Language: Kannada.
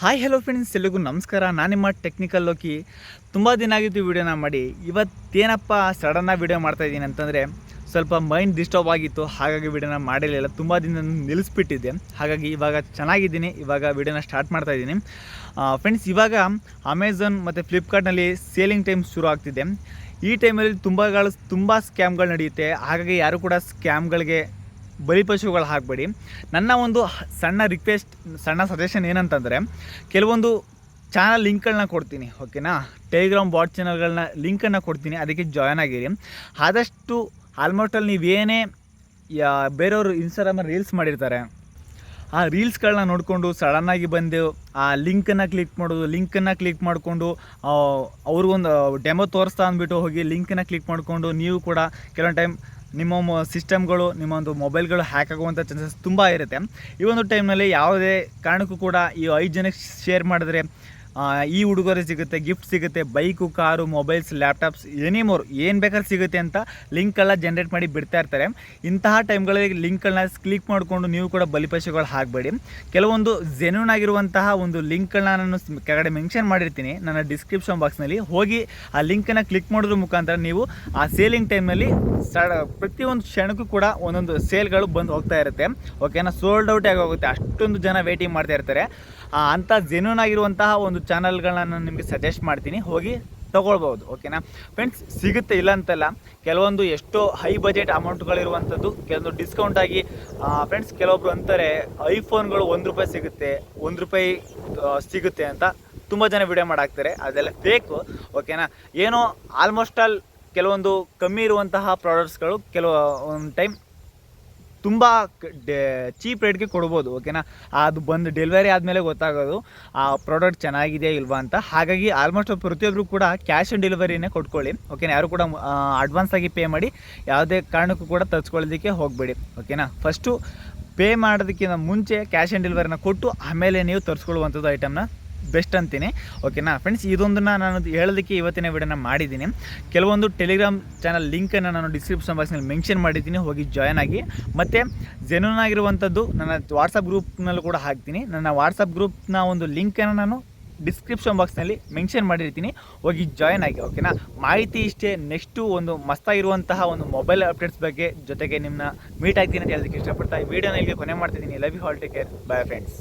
ಹಾಯ್ ಹಲೋ ಫ್ರೆಂಡ್ಸ್ ಎಲ್ಲಿಗೂ ನಮಸ್ಕಾರ. ನಾನು ನಿಮ್ಮ ಟೆಕ್ನಿಕಲ್ ಲೋಕಿ. ತುಂಬ ದಿನ ಆಗಿತ್ತು ವೀಡಿಯೋನ ಮಾಡಿ. ಇವತ್ತೇನಪ್ಪ ಸಡನ್ನಾಗಿ ವಿಡಿಯೋ ಮಾಡ್ತಾ ಇದ್ದೀನಿ ಅಂತಂದರೆ, ಸ್ವಲ್ಪ ಮೈಂಡ್ ಡಿಸ್ಟರ್ಬ್ ಆಗಿತ್ತು. ಹಾಗಾಗಿ ವೀಡಿಯೋನ ಮಾಡಿರಲಿಲ್ಲ ತುಂಬ ದಿನ ನಿಲ್ಲಿಸ್ಬಿಟ್ಟಿದ್ದೆ. ಹಾಗಾಗಿ ಇವಾಗ ಚೆನ್ನಾಗಿದ್ದೀನಿ. ಇವಾಗ ವೀಡಿಯೋನ ಸ್ಟಾರ್ಟ್ ಮಾಡ್ತಾ ಇದ್ದೀನಿ. ಫ್ರೆಂಡ್ಸ್ ಇವಾಗ ಅಮೆಝಾನ್ ಮತ್ತು ಫ್ಲಿಪ್ಕಾರ್ಟ್ನಲ್ಲಿ ಸೇಲಿಂಗ್ ಟೈಮ್ ಶುರು ಆಗ್ತಿದೆ. ಈ ಟೈಮಲ್ಲಿ ತುಂಬಗಳು ತುಂಬ ಸ್ಕ್ಯಾಮ್ಗಳು ನಡೆಯುತ್ತೆ. ಹಾಗಾಗಿ ಯಾರು ಕೂಡ ಸ್ಕ್ಯಾಮ್ಗಳಿಗೆ ಬಲಿಪಶುಗಳು ಹಾಕಬೇಡಿ. ನನ್ನ ಒಂದು ಸಣ್ಣ ರಿಕ್ವೆಸ್ಟ್ ಸಣ್ಣ ಸಜೆಷನ್ ಏನಂತಂದರೆ, ಕೆಲವೊಂದು ಚಾನಲ್ ಲಿಂಕ್ಗಳನ್ನ ಕೊಡ್ತೀನಿ ಓಕೆನಾ ಟೆಲಿಗ್ರಾಮ್ ಬಾಟ್ ಚಾನಲ್ಗಳನ್ನ ಲಿಂಕನ್ನು ಕೊಡ್ತೀನಿ, ಅದಕ್ಕೆ ಜಾಯ್ನ್ ಆಗಿರಿ. ಆದಷ್ಟು ಆಲ್ಮೋಸ್ಟಲ್ಲಿ ನೀವೇನೇ ಯಾ, ಬೇರೆಯವರು ಇನ್ಸ್ಟಾಗ್ರಾಮಲ್ಲಿ ರೀಲ್ಸ್ ಮಾಡಿರ್ತಾರೆ, ಆ ರೀಲ್ಸ್ಗಳನ್ನ ನೋಡಿಕೊಂಡು ಸಡನ್ನಾಗಿ ಬಂದು, ಆ ಲಿಂಕನ್ನು ಕ್ಲಿಕ್ ಮಾಡೋದು, ಲಿಂಕನ್ನು ಕ್ಲಿಕ್ ಮಾಡಿಕೊಂಡು ಅವ್ರಿಗೊಂದು ಡೆಮೋ ತೋರಿಸ್ತಾ ಅಂದ್ಬಿಟ್ಟು ಹೋಗಿ ಲಿಂಕನ್ನು ಕ್ಲಿಕ್ ಮಾಡಿಕೊಂಡು, ನೀವು ಕೂಡ ಕೆಲವೊಂದು ಟೈಮ್ ನಿಮ್ಮ ಸಿಸ್ಟಮ್ಗಳು ನಿಮ್ಮ ಒಂದು ಮೊಬೈಲ್ಗಳು ಹ್ಯಾಕ್ ಆಗುವಂಥ ಚಾನ್ಸಸ್ ತುಂಬ ಇರುತ್ತೆ. ಈ ಒಂದು ಟೈಮ್ನಲ್ಲಿ ಯಾವುದೇ ಕಾರಣಕ್ಕೂ ಕೂಡ ಈ ಐದು ಜನಕ್ಕೆ ಶೇರ್ ಮಾಡಿದ್ರೆ ಈ ಉಡುಗೊರೆ ಸಿಗುತ್ತೆ ಗಿಫ್ಟ್ ಸಿಗುತ್ತೆ bike car mobiles laptops any more ಏನು ಬೇಕಾದ್ರೂ ಸಿಗುತ್ತೆ ಅಂತ ಲಿಂಕ್ಗಳನ್ನ ಜನ್ರೇಟ್ ಮಾಡಿ ಬಿಡ್ತಾ ಇರ್ತಾರೆ. ಇಂತಹ ಟೈಮ್ಗಳಲ್ಲಿ ಲಿಂಕ್ಗಳನ್ನ ಕ್ಲಿಕ್ ಮಾಡಿಕೊಂಡು ನೀವು ಕೂಡ ಬಲಿಪಶುಗಳು ಹಾಕಬೇಡಿ. ಕೆಲವೊಂದು ಜೆನ್ಯೂನ್ ಆಗಿರುವಂತಹ ಒಂದು ಲಿಂಕ್ಗಳನ್ನ ನಾನು ಕೆಳಗಡೆ ಮೆನ್ಷನ್ ಮಾಡಿರ್ತೀನಿ. ನನ್ನ ಡಿಸ್ಕ್ರಿಪ್ಷನ್ ಬಾಕ್ಸ್ನಲ್ಲಿ ಹೋಗಿ ಆ ಲಿಂಕನ್ನು ಕ್ಲಿಕ್ ಮಾಡೋದ್ರ ಮುಖಾಂತರ ನೀವು ಆ ಸೇಲಿಂಗ್ ಟೈಮ್ನಲ್ಲಿ ಸಡ ಪ್ರತಿಯೊಂದು ಕ್ಷಣಕ್ಕೂ ಕೂಡ ಒಂದೊಂದು ಸೇಲ್ಗಳು ಬಂದು ಹೋಗ್ತಾ ಇರುತ್ತೆ. ಓಕೆನಾ ಸೋಲ್ಡ್ ಔಟ್ ಆಗಿ ಹೋಗುತ್ತೆ. ಅಷ್ಟೊಂದು ಜನ ವೇಟಿಂಗ್ ಮಾಡ್ತಾ ಇರ್ತಾರೆ. ಅಂಥ ಜೆನ್ಯೂನ್ ಆಗಿರುವಂತಹ ಒಂದು ಚಾನಲ್ಗಳನ್ನ ನಾನು ನಿಮಗೆ ಸಜೆಸ್ಟ್ ಮಾಡ್ತೀನಿ. ಹೋಗಿ ತಗೊಳ್ಬೋದು ಓಕೆನಾ ಫ್ರೆಂಡ್ಸ್ ಸಿಗುತ್ತೆ ಇಲ್ಲ ಅಂತಲ್ಲ, ಕೆಲವೊಂದು ಎಷ್ಟೋ ಹೈ ಬಜೆಟ್ ಅಮೌಂಟ್ಗಳಿರುವಂಥದ್ದು ಕೆಲವೊಂದು ಡಿಸ್ಕೌಂಟ್ ಆಗಿ ಫ್ರೆಂಡ್ಸ್ ಕೆಲವೊಬ್ರು ಅಂತಾರೆ, ಐಫೋನ್ಗಳು ಒಂದು ರೂಪಾಯಿ ಸಿಗುತ್ತೆ, ಒಂದು ರೂಪಾಯಿ ಸಿಗುತ್ತೆ ಅಂತ ತುಂಬ ಜನ ವಿಡಿಯೋ ಮಾಡಾಕ್ತಾರೆ, ಅದೆಲ್ಲ ಫೇಕು ಓಕೆನಾ ಏನೋ ಆಲ್ಮೋಸ್ಟ್ ಆಲ್ ಕೆಲವೊಂದು ಕಮ್ಮಿ ಇರುವಂತಹ ಪ್ರಾಡಕ್ಟ್ಸ್ಗಳು ಕೆಲವು ಒಂದು ಟೈಮ್ ತುಂಬ ಚೀಪ್ ರೇಟ್ಗೆ ಕೊಡ್ಬೋದು ಓಕೆನಾ ಅದು ಬಂದು ಡೆಲಿವರಿ ಆದಮೇಲೆ ಗೊತ್ತಾಗೋದು, ಆ ಪ್ರಾಡಕ್ಟ್ ಚೆನ್ನಾಗಿದೆಯಾ ಇಲ್ವಾ ಅಂತ. ಹಾಗಾಗಿ ಆಲ್ಮೋಸ್ಟ್ ಪ್ರತಿಯೊಬ್ಬರು ಕೂಡ ಕ್ಯಾಶ್ ಆನ್ ಡೆಲಿವರಿನೇ ಕೊಟ್ಕೊಳ್ಳಿ ಓಕೆನಾ ಯಾರು ಕೂಡ ಅಡ್ವಾನ್ಸ್ ಆಗಿ ಪೇ ಮಾಡಿ ಯಾವುದೇ ಕಾರಣಕ್ಕೂ ಕೂಡ ತರ್ಸ್ಕೊಳ್ಳೋದಕ್ಕೆ ಹೋಗಬೇಡಿ ಓಕೆನಾ ಫಸ್ಟು ಪೇ ಮಾಡೋದಕ್ಕಿಂತ ಮುಂಚೆ ಕ್ಯಾಶ್ ಆನ್ ಡೆಲಿವರಿನ ಕೊಟ್ಟು ಆಮೇಲೆ ನೀವು ತರಿಸ್ಕೊಳ್ಳುವಂಥದ್ದು ಐಟಮ್ನ ಬೆಸ್ಟ್ ಅಂತೀನಿ. ಓಕೆನಾ ಫ್ರೆಂಡ್ಸ್ ಇದೊಂದನ್ನು ನಾನು ಹೇಳೋದಕ್ಕೆ ಇವತ್ತಿನ ವಿಡಿಯೋನ ಮಾಡಿದ್ದೀನಿ. ಕೆಲವೊಂದು ಟೆಲಿಗ್ರಾಮ್ ಚಾನಲ್ ಲಿಂಕನ್ನು ನಾನು ಡಿಸ್ಕ್ರಿಪ್ಷನ್ ಬಾಕ್ಸ್ನಲ್ಲಿ ಮೆನ್ಷನ್ ಮಾಡಿದ್ದೀನಿ. ಹೋಗಿ ಜಾಯ್ನ್ ಆಗಿ. ಮತ್ತು ಜೆನ್ಯೂನ್ ಆಗಿರುವಂಥದ್ದು ನನ್ನ ವಾಟ್ಸಪ್ ಗ್ರೂಪ್ನಲ್ಲೂ ಕೂಡ ಹಾಕ್ತೀನಿ. ನನ್ನ ವಾಟ್ಸಪ್ ಗ್ರೂಪ್ನ ಒಂದು ಲಿಂಕನ್ನು ನಾನು ಡಿಸ್ಕ್ರಿಪ್ಷನ್ ಬಾಕ್ಸ್ನಲ್ಲಿ ಮೆನ್ಷನ್ ಮಾಡಿರ್ತೀನಿ. ಹೋಗಿ ಜಾಯ್ನ್ ಆಗಿ ಓಕೆನಾ ಮಾಹಿತಿ ಇಷ್ಟೇ ನೆಕ್ಸ್ಟು ಒಂದು ಮಸ್ತಾಗಿರುವಂತಹ ಒಂದು ಮೊಬೈಲ್ ಅಪ್ಡೇಟ್ಸ್ ಬಗ್ಗೆ ಜೊತೆಗೆ ನಿಮ್ಮನ್ನ ಮೀಟ್ ಆಗ್ತೀನಿ ಅಂತ ಹೇಳೋದಕ್ಕೆ ಇಷ್ಟಪಡ್ತಾ ಈ ವಿಡಿಯೋನ ಇಲ್ಲಿಗೆ ಕೊನೆ ಮಾಡ್ತಿದ್ದೀನಿ. Love you all take care bye friends